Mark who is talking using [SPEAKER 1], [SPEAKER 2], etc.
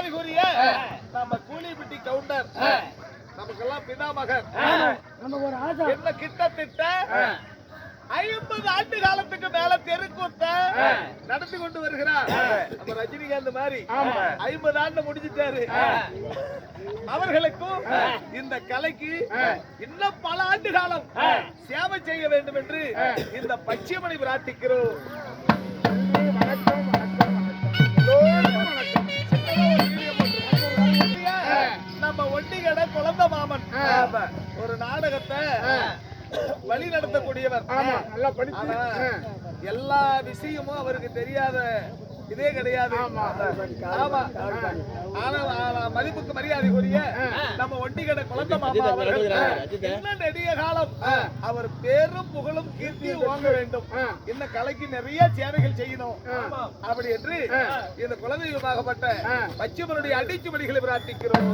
[SPEAKER 1] மரியாதைக்குரிய நம்ம கூலிப்பட்டி கவுண்டர். நமக்கெல்லாம் பிதாமகன்
[SPEAKER 2] நமக்கு ஒரு ஆசை
[SPEAKER 1] என்ன கிட்டத்தட்ட ஐம்பது ஆண்டு காலத்துக்கு மேல தெருக்கூத்த நடத்தி கொண்டு வருகிறார். நம்ம ரஜினிகாந்த் மாதிரி. ஐம்பது ஆண்டு முடிஞ்சிட்டாரு. அவர்களுக்கும் இந்த கலைக்கு இன்னும் பல ஆண்டு காலம் சேவை செய்ய வேண்டும் என்று இந்த பச்சைமணி பிரார்த்திக்கிறோம் ஒரு நாடகத்தை வழி நடத்தக்கூடியவர் எல்லா விஷயமும் அவருக்கு தெரியாத இதே கிடையாது. ஆமா ஆனா மதிப்புக்கு மரியாதைக்குரிய நம்ம ஒண்டிகட குழந்தை மாமா இன்னும் நெடிய காலம் அவர் பேரும் புகழும் கீர்த்தியும் வாங்க வேண்டும். இன்னும் கலைக்கு நிறைய சேவைகள் செய்யணும். அப்படி என்று இந்த குலதெய்வமாகப்பட்ட பச்சைமனுடைய அடிச்சு மணிகளை பிரார்த்திக்கிறோம்.